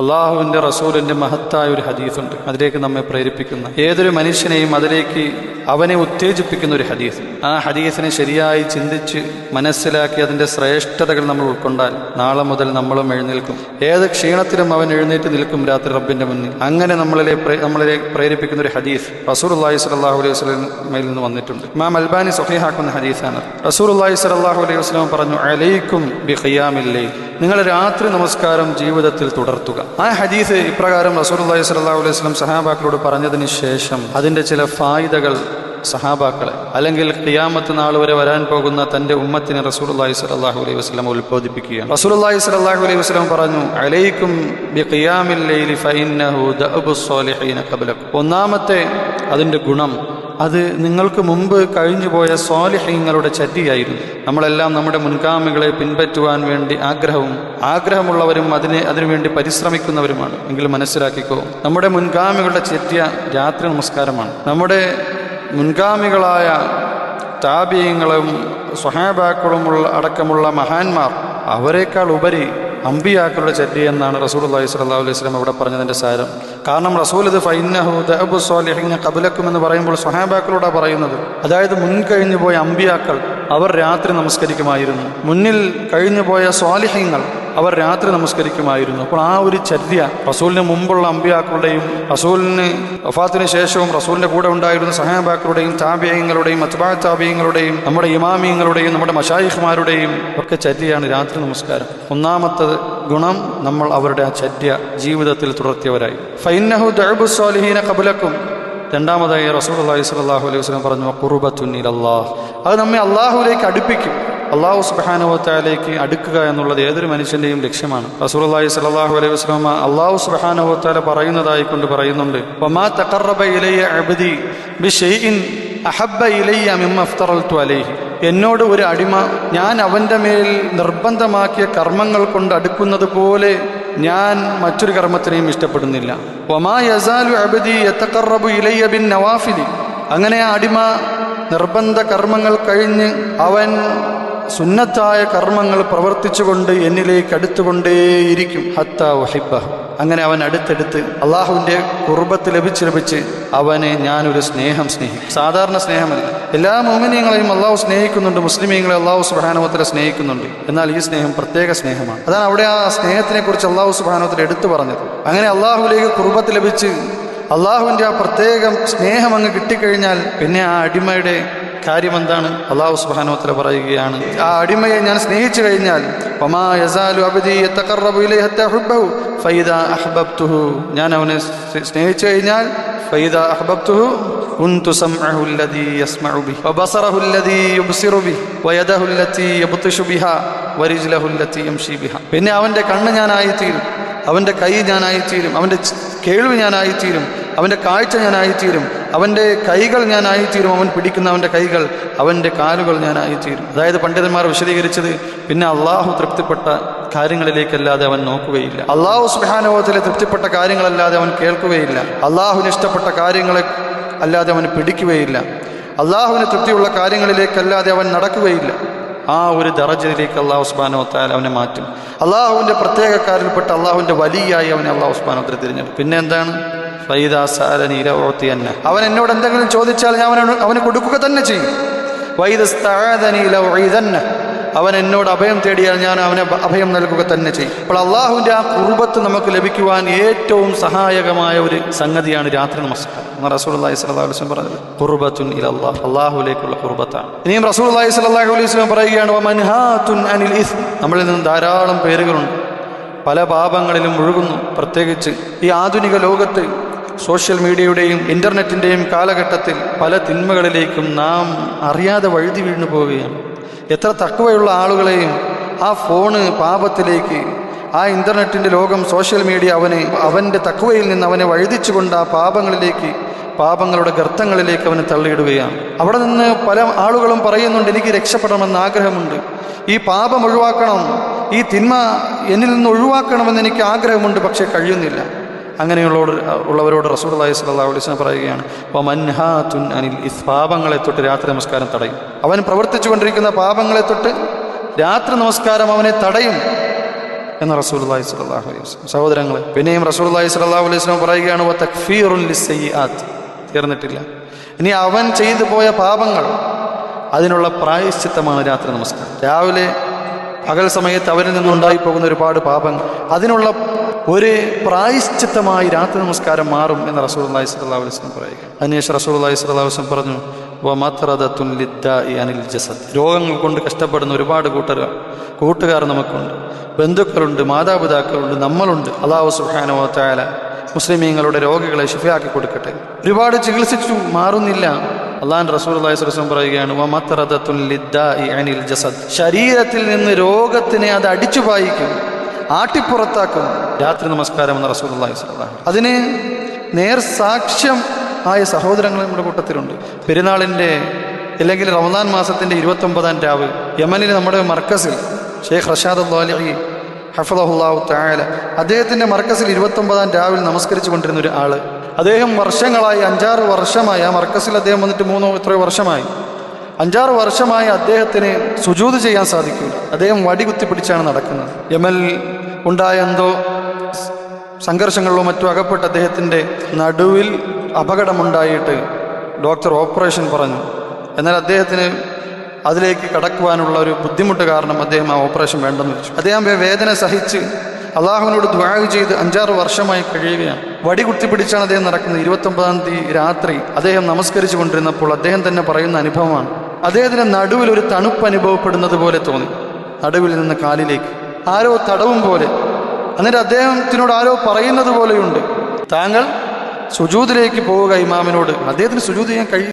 അള്ളാഹുവിന്റെ റസൂലിന്റെ മഹത്തായ ഒരു ഹദീസുണ്ട്. അതിലേക്ക് നമ്മെ പ്രേരിപ്പിക്കുന്ന ഏതൊരു മനുഷ്യനെയും അതിലേക്ക് അവനെ ഉത്തേജിപ്പിക്കുന്ന ഒരു ഹദീസ്. ആ ഹദീസിനെ ശരിയായി ചിന്തിച്ച് മനസ്സിലാക്കി അതിന്റെ ശ്രേഷ്ഠതകൾ നമ്മൾ ഉൾക്കൊണ്ടാൽ നാളെ മുതൽ നമ്മളും എഴുന്നേൽക്കും. ഏത് ക്ഷീണത്തിലും അവൻ എഴുന്നേറ്റ് നിൽക്കും രാത്രി റബ്ബിന്റെ മുന്നിൽ. അങ്ങനെ നമ്മളിലെ നമ്മളിലെ പ്രേരിപ്പിക്കുന്ന ഒരു ഹദീസ് റസൂർ അള്ളാഹി സലാഹു അലൈഹി വസ്ലമയിൽ നിന്ന് വന്നിട്ടുണ്ട്. മാം അൽബാനി സൊഹീഹാക്കുന്ന ഹദീസാണ് റസൂർ അള്ളാഹി സലാഹു അലൈഹി വസ്ലം പറഞ്ഞു അലൈക്കും ബി ഖിയാമില്ലേ നിങ്ങൾ രാത്രി നമസ്കാരം ജീവിതത്തിൽ തുടർത്തുക. ആ ഹദീസ് ഇപ്രകാരം അള്ളാഹി സ്വലാഹു അലൈഹി സ്വലം സഹാബാക്കളോട് പറഞ്ഞതിന് ശേഷം അതിന്റെ ചില ഫായിദകൾ സഹാബാക്കളെ അല്ലെങ്കിൽ ഖിയാമത്ത് നാൾ വരെ വരാൻ പോകുന്ന തന്റെ ഉമ്മത്തിനെ റസൂൽ സ്വല്ലല്ലാഹു അലൈഹി വസ്ലം ഉത്ബോധിപ്പിക്കുകയാണ്. റസൂൽ സ്വല്ലല്ലാഹു അലൈഹി വസ്ലം പറഞ്ഞു അലൈക്കും ലൈലി ഫഇന്നഹു ഒന്നാമത്തെ അതിന്റെ ഗുണം അത് നിങ്ങൾക്ക് മുമ്പ് കഴിഞ്ഞുപോയ സ്വാലിഹ്യങ്ങളുടെ ചറ്റിയായിരുന്നു നമ്മളെല്ലാം നമ്മുടെ മുൻഗാമികളെ പിൻപറ്റുവാൻ വേണ്ടി ആഗ്രഹവും ആഗ്രഹമുള്ളവരും അതിനെ അതിനുവേണ്ടി പരിശ്രമിക്കുന്നവരുമാണ്. എങ്കിലും മനസ്സിലാക്കിക്കോ നമ്മുടെ മുൻഗാമികളുടെ ചെറ്റിയ രാത്രി നമസ്കാരമാണ്. നമ്മുടെ മുൻഗാമികളായ താപീയങ്ങളും സ്വഹാബാക്കളുമുള്ള അടക്കമുള്ള മഹാന്മാർ അവരെക്കാൾ ഉപരി അമ്പിയാക്കളുടെ ചര്യ എന്നാണ് റസൂൽ അള്ളഹി സ്വല്ലാ അലൈഹി സ്വലം ഇവിടെ പറഞ്ഞതിന്റെ സാരം. കാരണം റസൂൽ ഇത് ഫൈനഹു കബലക്കും എന്ന് പറയുമ്പോൾ സ്വഹാബാക്കളോടാണ് പറയുന്നത്. അതായത് മുൻ കഴിഞ്ഞു പോയ അമ്പിയാക്കൾ അവർ രാത്രി നമസ്കരിക്കുമായിരുന്നു. മുന്നിൽ കഴിഞ്ഞു പോയ സ്വാലിഹ്യങ്ങൾ അവർ രാത്രി നമസ്കരിക്കുമായിരുന്നു. അപ്പോൾ ആ ഒരു ചര്യ റസൂലിന് മുമ്പുള്ള അമ്പിയാക്കളുടെയും റസൂലിന് വഫാത്തിന് ശേഷവും റസൂലിന്റെ കൂടെ ഉണ്ടായിരുന്ന സഹാബാക്കളുടെയും താപ്യങ്ങളുടെയും അത്ബാ താപ്യങ്ങളുടെയും നമ്മുടെ ഇമാമിയങ്ങളുടെയും നമ്മുടെ മഷായിഖ്മാരുടെയും ഒക്കെ ചര്യയാണ് രാത്രി നമസ്കാരം. ഒന്നാമത്തത് ഗുണം നമ്മൾ അവരുടെ ആ ചര്യ ജീവിതത്തിൽ തുടർത്തിയവരായി. ഫൈനഹു ദഅബു സ്വാലിഹീന കബലക്കും രണ്ടാമതായി റസൂൽ അള്ളാഹി സ്വലാഹു അലൈഹി വസ്ലം പറഞ്ഞു അത് നമ്മെ അള്ളാഹുലേക്ക് അടുപ്പിക്കും. അള്ളാഹു സുബാനുവത്താലേക്ക് അടുക്കുക എന്നുള്ളത് ഏതൊരു മനുഷ്യന്റെയും ലക്ഷ്യമാണ്. റസൂൽ സലാഹു അലൈഹി വസ്ലമ അള്ളാഹു സുബാനുവത്താല പറയുന്നതായി കൊണ്ട് പറയുന്നുണ്ട് അഹബ്ബ എന്നോട് ഒരു അടിമ ഞാൻ അവന്റെ മേൽ നിർബന്ധമാക്കിയ കർമ്മങ്ങൾ കൊണ്ട് അടുക്കുന്നത് പോലെ ഞാൻ മറ്റൊരു കർമ്മത്തിനെയും ഇഷ്ടപ്പെടുന്നില്ല. ഒമാ യസാലു അബദി എത്തക്കറബു ഇലയ്യ ബിൻ നവാഫിലി. അങ്ങനെ ആ അടിമ നിർബന്ധ കർമ്മങ്ങൾ കഴിഞ്ഞ് അവൻ സുന്നത്തായ കർമ്മങ്ങൾ പ്രവർത്തിച്ചുകൊണ്ട് എന്നിലേക്ക് അടുത്തുകൊണ്ടേയിരിക്കും. ഹത്ത വഹിബ അങ്ങനെ അവൻ അടുത്തെടുത്ത് അള്ളാഹുവിന്റെ കുർബത്ത് ലഭിച്ച് ലഭിച്ച് അവനെ ഞാനൊരു സ്നേഹം സ്നേഹിക്കും. സാധാരണ സ്നേഹമല്ല. എല്ലാ മോമിനിയങ്ങളെയും അള്ളാഹു സ്നേഹിക്കുന്നുണ്ട്. മുസ്ലിമീങ്ങളെ അള്ളാഹു സുബാനുവത്തിലെ സ്നേഹിക്കുന്നുണ്ട്. എന്നാൽ ഈ സ്നേഹം പ്രത്യേക സ്നേഹമാണ്. അതാണ് അവിടെ ആ സ്നേഹത്തിനെ കുറിച്ച് അള്ളാഹു സുബാനുവത്തിൽ എടുത്തു പറഞ്ഞത്. അങ്ങനെ അള്ളാഹുലേക്ക് കുർബത്ത് ലഭിച്ച് അള്ളാഹുവിന്റെ ആ പ്രത്യേകം സ്നേഹം അങ്ങ് കിട്ടിക്കഴിഞ്ഞാൽ പിന്നെ ആ അടിമയുടെ കാര്യം എന്താണ് അള്ളാഹു സുബാനോത്തര പറയുകയാണ്. ആ അടിമയെ ഞാൻ സ്നേഹിച്ചു കഴിഞ്ഞാൽ ഞാൻ അവനെ സ്നേഹിച്ചു കഴിഞ്ഞാൽ ഫൈദാ അഹ്ബബ്തുഹു ബിഹി വബസറഹു അല്ലദീ യുബ്സിറു ബിഹി വയദഹു അല്ലതീ യബ്തിഷു ബിഹാ വരിജ്ലഹു അല്ലതീ يمشي പിന്നെ അവന്റെ കണ്ണ് ഞാനായി തീരും അവന്റെ കൈ ഞാനായിത്തീരും അവന്റെ ച്- കേൾവി ഞാനായിത്തീരും അവന്റെ കാഴ്ച ഞാനായിത്തീരും. അവന്റെ കൈകൾ ഞാനായിത്തീരും. അവൻ പിടിക്കുന്ന അവന്റെ കൈകൾ അവന്റെ കാലുകൾ ഞാനായിത്തീരും. അതായത് പണ്ഡിതന്മാർ വിശദീകരിച്ചത് പിന്നെ അള്ളാഹു തൃപ്തിപ്പെട്ട കാര്യങ്ങളിലേക്കല്ലാതെ അവൻ നോക്കുകയില്ല. അള്ളാഹു സ്മഹാനുഭവത്തിലെ തൃപ്തിപ്പെട്ട കാര്യങ്ങളല്ലാതെ അവൻ കേൾക്കുകയില്ല. അള്ളാഹുവിന് ഇഷ്ടപ്പെട്ട കാര്യങ്ങളെ അല്ലാതെ അവൻ പിടിക്കുകയില്ല. അള്ളാഹുവിന് തൃപ്തിയുള്ള കാര്യങ്ങളിലേക്കല്ലാതെ അവൻ നടക്കുകയില്ല. ആ ഒരു ദറജയിലേക്ക് അള്ളാഹു ഉസ്മാനോ താൽ അവനെ മാറ്റും. അള്ളാഹുവിന്റെ പ്രത്യേകക്കാരിൽപ്പെട്ട അള്ളാഹുവിന്റെ വലിയായി അവനെ അള്ളാഹു ഉസ്മാനോത്തരെ തിരഞ്ഞെടുക്കും. പിന്നെ എന്താണ്? അവൻ എന്നോട് എന്തെങ്കിലും ചോദിച്ചാൽ ഞാൻ അവന് കൊടുക്കുക തന്നെ ചെയ്യും. അവൻ എന്നോട് അഭയം തേടിയാൽ ഞാൻ അവനെ അഭയം നൽകുക തന്നെ ചെയ്യും. അപ്പോൾ അള്ളാഹുവിന്റെ ആ കുർബത്ത് നമുക്ക് ലഭിക്കുവാൻ ഏറ്റവും സഹായകമായ ഒരു സംഗതിയാണ് രാത്രി നമസ്കാരം. റസൂൽ അള്ളാഹി പറഞ്ഞത് കുർബത്തുൻ ഇല അള്ളാഹ്. അള്ളാഹുലേക്കുള്ള കുർബത്താണ്. ഇനിയും റസൂൽ അള്ളാഹി അലൈഹി വസല്ലം പറയുകയാണ് അനിൽ ഇസ്. നമ്മളിൽ നിന്ന് ധാരാളം പേരുകളുണ്ട്. പല പാപങ്ങളിലും മുഴുകുന്നു. പ്രത്യേകിച്ച് ഈ ആധുനിക ലോകത്ത് സോഷ്യൽ മീഡിയയുടെയും ഇന്റർനെറ്റിന്റെയും കാലഘട്ടത്തിൽ പല തിന്മകളിലേക്കും നാം അറിയാതെ വഴുതി വീണു പോവുകയാണ്. എത്ര തക്കവയുള്ള ആളുകളെയും ആ ഫോണ് പാപത്തിലേക്ക് ആ ഇന്റർനെറ്റിന്റെ ലോകം സോഷ്യൽ മീഡിയ അവനെ അവന്റെ തക്കവയിൽ നിന്ന് അവനെ വഴുതിച്ചുകൊണ്ട് ആ പാപങ്ങളിലേക്ക് പാപങ്ങളുടെ ഗർത്തങ്ങളിലേക്ക് അവനെ തള്ളിയിടുകയാണ്. അവിടെ നിന്ന് പല ആളുകളും പറയുന്നുണ്ട് എനിക്ക് രക്ഷപ്പെടണമെന്ന് ആഗ്രഹമുണ്ട്. ഈ പാപം ഒഴിവാക്കണം. ഈ തിന്മ എന്നിൽ നിന്ന് ഒഴിവാക്കണമെന്ന് എനിക്ക് ആഗ്രഹമുണ്ട് പക്ഷേ കഴിയുന്നില്ല. അങ്ങനെയുള്ളവർ ഉള്ളവരോട് റസൂൽ അള്ളഹി സ്വല്ലല്ലാഹു അലൈഹി വസല്ലം പറയുകയാണ് വമൻഹാതുൻ അനിൽ ഇസ് പാപങ്ങളെ തൊട്ട് രാത്രി നമസ്കാരം തടയും. അവൻ പ്രവർത്തിച്ചു കൊണ്ടിരിക്കുന്ന പാപങ്ങളെ തൊട്ട് രാത്രി നമസ്കാരം അവനെ തടയും എന്ന് റസൂൽ അള്ളഹി സ്വല്ലാഹു അലൈഹി വസ്ലം സഹോദരങ്ങളെ പിന്നെയും റസൂൽ അള്ളഹി സ്വല്ലാഹു അലൈഹി വസ്ലം പറയുകയാണ് "വ തക്ഫീറുൻ ലിസ്സയ്യിആത്ത്." തീർന്നിട്ടില്ല. ഇനി അവൻ ചെയ്തു പോയ പാപങ്ങൾ അതിനുള്ള പ്രായശ്ചിത്തമാണ് രാത്രി നമസ്കാരം. രാവിലെ പകൽ സമയത്ത് അവരിൽ നിന്നുണ്ടായി പോകുന്ന ഒരുപാട് പാപങ്ങൾ അതിനുള്ള ഒരു പ്രായശ്ചിത്തമായി രാത്രി നമസ്കാരം മാറും എന്ന് റസൂൽ അള്ളഹി സ്വല്ലാ വസ്ലം പറയുക. അതിനുശേഷം റസൂൽ അള്ളഹി സ്വല്ലാ വസ്ലം പറഞ്ഞു "വമത്രദത്തുൻ ലിദ്ദാഇ അനിൽ ജസദ്." രോഗങ്ങൾ കൊണ്ട് കഷ്ടപ്പെടുന്ന ഒരുപാട് കൂട്ടുകാർ കൂട്ടുകാർ നമുക്കുണ്ട്. ബന്ധുക്കളുണ്ട് മാതാപിതാക്കളുണ്ട് നമ്മളുണ്ട്. അള്ളാഹു സുഹാനോ താല മുസ്ലിമീങ്ങളുടെ രോഗികളെ ശിഫയാക്കി കൊടുക്കട്ടെ. ഒരുപാട് ചികിത്സിച്ചു മാറുന്നില്ല. അള്ളാൻ റസൂൽ അള്ളാഹിസ്വലം പറയുകയാണ് "വമത്രദത്തുൻ ലിദ്ദാഇ അനിൽ ജസദ്." ശരീരത്തിൽ നിന്ന് രോഗത്തിനെ അത് അടിച്ചു പായിക്കും. ആട്ടിപ്പുറത്താക്കും രാത്രി നമസ്കാരം എന്ന സ്വലാം അതിന് നേർ സാക്ഷ്യം ആയ സഹോദരങ്ങൾ നമ്മുടെ കൂട്ടത്തിലുണ്ട്. പെരുന്നാളിന്റെ അല്ലെങ്കിൽ റമദാൻ മാസത്തിന്റെ ഇരുപത്തൊമ്പതാം രാവ് യമനിൽ നമ്മുടെ മർക്കസിൽ ഷെയ്ഖ് റഷാദ് അള്ളാലി ഹഫദുല്ലാഹു തായാല അദ്ദേഹത്തിന്റെ മർക്കസിൽ ഇരുപത്തൊമ്പതാം രാവിൽ നമസ്കരിച്ചു കൊണ്ടിരുന്ന ഒരു ആൾ. അദ്ദേഹം വർഷങ്ങളായി അഞ്ചാറ് വർഷമായി ആ മർക്കസിൽ അദ്ദേഹം വന്നിട്ട് മൂന്നോ എത്രയോ വർഷമായി. അഞ്ചാറ് വർഷമായി അദ്ദേഹത്തിന് സുജൂത് ചെയ്യാൻ സാധിക്കില്ല അദ്ദേഹം വടി കുത്തിപ്പിടിച്ചാണ് നടക്കുന്നത്. യമൽ ഉണ്ടായ എന്തോ സംഘർഷങ്ങളിലോ മറ്റോ അകപ്പെട്ട് അദ്ദേഹത്തിന്റെ നടുവിൽ അപകടമുണ്ടായിട്ട് ഡോക്ടർ ഓപ്പറേഷൻ പറഞ്ഞു. എന്നാൽ അദ്ദേഹത്തിന് അതിലേക്ക് കടക്കുവാനുള്ള ഒരു ബുദ്ധിമുട്ട് കാരണം അദ്ദേഹം ആ ഓപ്പറേഷൻ വേണ്ടെന്ന് വെച്ചു. അദ്ദേഹം വേദന സഹിച്ച് അള്ളാഹുവിനോട് ദ്വാഗ് ചെയ്ത് അഞ്ചാറ് വർഷമായി കഴിയുകയാണ്. വടി കുത്തിപ്പിടിച്ചാണ് അദ്ദേഹം നടക്കുന്നത്. ഇരുപത്തൊമ്പതാം തീയതി രാത്രി അദ്ദേഹം നമസ്കരിച്ചു കൊണ്ടിരുന്നപ്പോൾ അദ്ദേഹം തന്നെ പറയുന്ന അനുഭവമാണ്. അദ്ദേഹത്തിന് നടുവിൽ ഒരു തണുപ്പ് അനുഭവപ്പെടുന്നത് പോലെ തോന്നി. നടുവിൽ നിന്ന് കാലിലേക്ക് ആരോ തടവും പോലെ. എന്നിട്ട് അദ്ദേഹത്തിനോട് ആരോ പറയുന്നത് പോലെയുണ്ട്. താങ്കൾ സുജൂദിലേക്ക് പോവുക ഇമാമിനോട്. അദ്ദേഹത്തിന് സുജൂത് ചെയ്യാൻ കഴിയും